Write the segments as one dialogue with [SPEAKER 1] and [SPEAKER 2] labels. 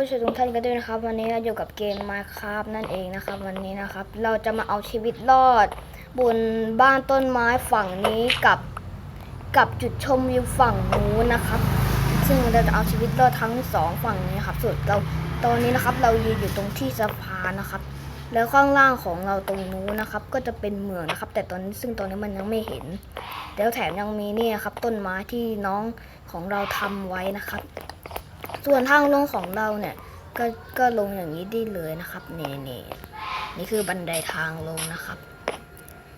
[SPEAKER 1] ผู้ชมทุกท่านกันด้วยนะครับ วันนี้เราอยู่กับเกม Minecraft นั่นเองนะครับ วันนี้นะครับ เราจะมาเอาชีวิตรอด บนบ้านต้นไม้ฝั่งนี้กับกับจุดชมวิวฝั่งนู้นนะครับ ซึ่งเราจะเอาชีวิตรอดทั้งสองฝั่งนี้ครับส่วนเราตอนนี้นะครับ เรายืนอยู่ตรงที่สะพานนะครับ แล้วข้างล่างของเราตรงนู้นนะครับ ก็จะเป็นเมืองนะครับ แต่ตอนนี้ซึ่งตอนนี้มันยังไม่เห็นแล้วแถมยังมีนี่ยครับต้นไม้ที่น้องของเราทำไว้นะครับ ส่วนทางลงของเราเนี่ย ก็ก็ลงอย่างนี้ได้เลยนะครับนี่นี่นี่คือบันไดทางลงนะครับ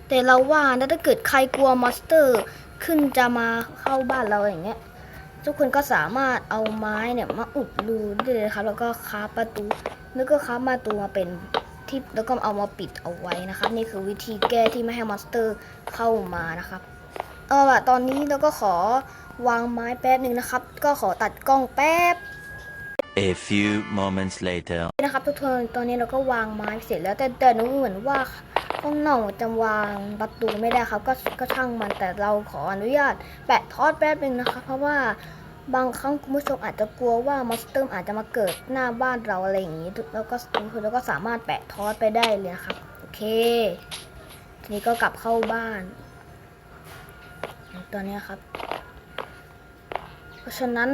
[SPEAKER 1] แต่เราว่านะถ้าเกิดใครกลัวมอนสเตอร์ขึ้นจะมาเข้าบ้านเราอย่างเงี้ย ทุกคนก็สามารถเอาไม้เนี่ยมาอุดรูได้เลยครับ แล้วก็คาประตูแล้วก็คาประตูมาเป็นที่แล้วก็เอามาปิดเอาไว้นะครับ นี่คือวิธีแก้ที่ไม่ให้มอนสเตอร์เข้ามานะครับ เออตอนนี้เราก็ขอ วางไม้แป๊บหนึ่งนะครับ ก็ขอตัดกล้องแป๊บ
[SPEAKER 2] A few moments later.
[SPEAKER 1] นะครับทุกคนตอนนี้เราก็วางไม้เสร็จแล้วแต่แต่หนูเหมือนว่าข้างนอกจะวางประตูไม่ได้ครับ ก็ก็ช่างมันแต่เราขออนุญาตแปะทอดแป๊บนึงนะคะ เพราะว่าบางครั้งคุณผู้ชมอาจจะกลัวว่ามอนสเตอร์อาจจะมาเกิดหน้าบ้านเราอะไรอย่างนี้แล้วก็แล้วก็สามารถแปะทอดไปได้เลยนะครับโอเค ทีนี้ก็กลับเข้าบ้าน ตอนนี้ครับเพ ราะฉะนั้น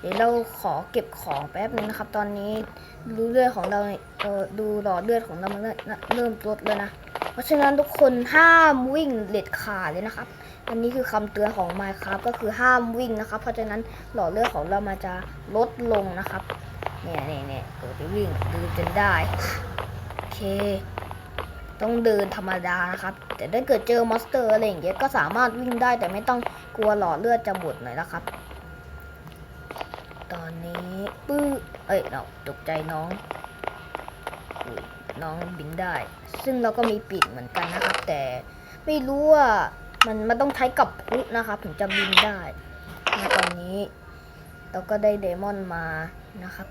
[SPEAKER 1] เดี๋ยวเราขอเก็บของแป๊บนึงนะครับ ตอนนี้ดูเลือดของเราเออดูหลอดเลือดของเรามันเริ่มลดเลยนะ เพราะฉะนั้นทุกคนห้ามวิ่งเด็ดขาดเลยนะครับ อันนี้คือคำเตือนของ Minecraft ก็คือห้ามวิ่งนะครับ เพราะฉะนั้นหลอดเลือดของเรามันจะลดลงนะครับ เนี่ยเนี่ยเนี่ยเกิดไปวิ่งดูจนได้ โอเค ต้องเดินธรรมดานะครับ แต่ถ้าเกิดเจอมอนสเตอร์อะไรอย่างเงี้ยก็สามารถวิ่งได้แต่ไม่ต้องกลัวหลอดเลือดจะหมดหน่อยนะครับ ตอนนี้ปื้อเอ้ยเราตกใจน้องน้องบินได้ ซึ่งเราก็มีปีกเหมือนกันนะครับ แต่ไม่รู้ว่ามันมันต้องใช้กับพุนะครับถึงจะบินได้ตอนนี้ เราก็ได้เดมอนมานะครับ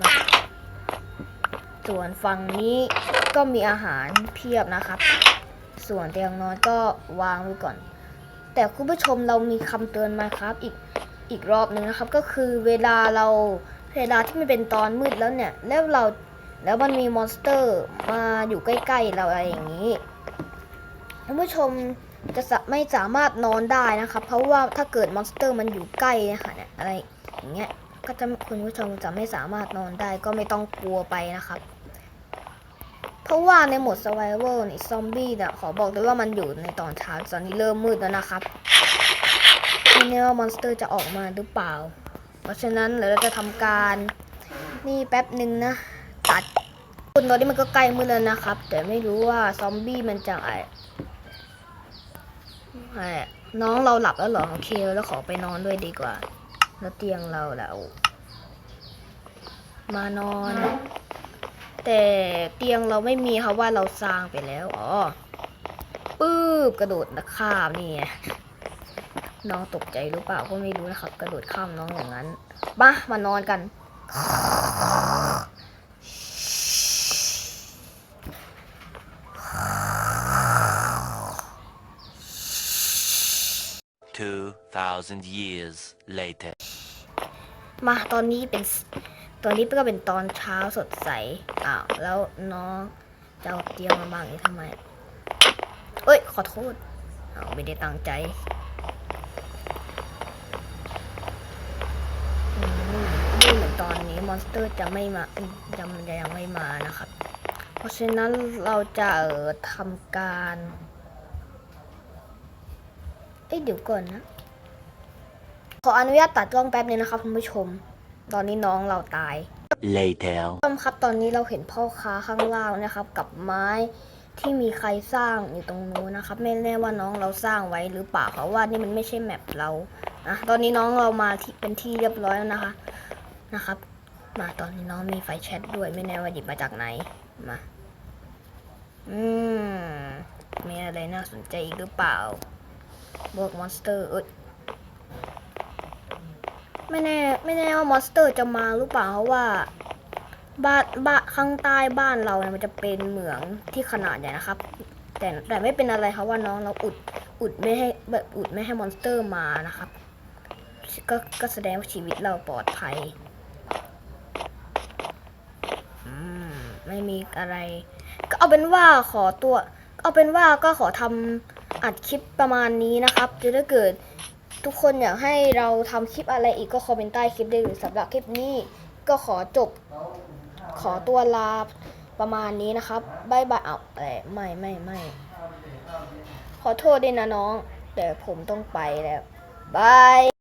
[SPEAKER 1] มา ส่วนฝั่งนี้ก็มีอาหารเพียบนะครับ ส่วนเตียงนอนก็วางไว้ก่อน แต่คุณผู้ชมเรามีคำเตือนมาครับ อีกอีกรอบหนึ่งนะครับ ก็คือเวลาเราเวลาที่มันเป็นตอนมืดแล้วเนี่ย แล้วเราแล้วมันมีมอนสเตอร์มาอยู่ใกล้ๆเราอะไรอย่างนี้ท่านผู้ชมจะสะไม่สามารถนอนได้นะครับ เพราะว่าถ้าเกิดมอนสเตอร์มันอยู่ใกล้นะคะเนี่ยอะไรอย่างเงี้ยก็จะคุณผู้ชมจะไม่สามารถนอนได้ก็ไม่ต้องกลัวไปนะครับ เพราะว่าในโหมด survival นี่ซอมบี้เนี่ยขอบอกเลยว่ามันอยู่ในตอนเช้าตอนนี้เริ่มมืดแล้วนะครับไม่แน่ว่ามอนสเตอร์จะออกมาหรือเปล่า เพราะฉะนั้นเดี๋ยวเราจะทำการนี่แป๊บหนึ่งนะ ตัดคุณตอนนี้มันก็ใกล้มืดแล้วนะครับ แต่ไม่รู้ว่าซอมบี้มันจะไอไอ้น้องเราหลับแล้วเหรอโอเคแล้วขอไปนอนด้วยดีกว่า แล้วเตียงเราแล้ว มานอน แต่เตียงเราไม่มีค่ะว่าเราสร้างไปแล้วอ๋อปื๊บกระโดดนะข้ามนี่น้องตกใจหรือเปล่าก็ไม่รู้นะครับ กระโดดข้ามน้องอย่างนั้นมามานอนกัน
[SPEAKER 2] 2,000 years later.
[SPEAKER 1] มาตอนนี้เป็น ตอนนี้ก็เป็นตอนเช้าสดใส อ้าว แล้วน้องจะเอาเตียงมาบังนี้ทำไม เอ้ย ขอโทษ อ้าว ไม่ได้ตั้งใจอืมดูเหมือนตอนนี้มอนสเตอร์จะไม่มาจะมันจะยังไม่มานะครับ เพราะฉะนั้นเราจะเออทำการ เอ้ยเดี๋ยวก่อนนะ ขออนุญาตตัดกล้องแป๊บนึงนะครับคุณผู้ชม ตอนนี้น้องเราตาย
[SPEAKER 2] Later.
[SPEAKER 1] ผู้ชมครับตอนนี้เราเห็นพ่อค้าข้างล่างนะครับ กับไม้ที่มีใครสร้างอยู่ตรงนู้นนะครับ ไม่แน่ว่าน้องเราสร้างไว้หรือเปล่าเพราะว่านี่มันไม่ใช่แมปเรานะตอนนี้น้องเรามาที่เป็นที่เรียบร้อยแล้วนะคะนะครับ มาตอนนี้น้องมีไฟแชทด้วยไม่แน่ว่าหยิบมาจากไหนมา อืมมีอะไรน่าสนใจอีกหรือเปล่าบวกมอนสเตอร์เอ้ย ไม่แน่ไม่แน่ว่ามอนสเตอร์จะมาหรือเปล่าเพราะว่าบ้านบ้านข้างใต้บ้านเราเนี่ยมันจะเป็นเหมืองที่ขนาดใหญ่นะครับ แต่แต่ไม่เป็นอะไรครับว่าน้องเราอุดอุดไม่ให้แบบอุดไม่ให้มอนสเตอร์มานะครับ ก็ก็แสดงว่าชีวิตเราปลอดภัยไม่มีอะไร ก็เอาเป็นว่าขอตัว เอาเป็นว่าก็ขอทำอัดคลิปประมาณนี้นะครับ จะถ้าเกิด ทุกคนอยากให้เราทำคลิปอะไรอีกก็คอมเมนต์ใต้คลิปได้หรือสำหรับคลิปนี้ก็ขอจบ ขอตัวลาประมาณนี้นะครับบายบายเอาแต่ไม่ไม่ไม่ขอโทษด้วยนะน้อง แต่ผมต้องไปแล้วบาย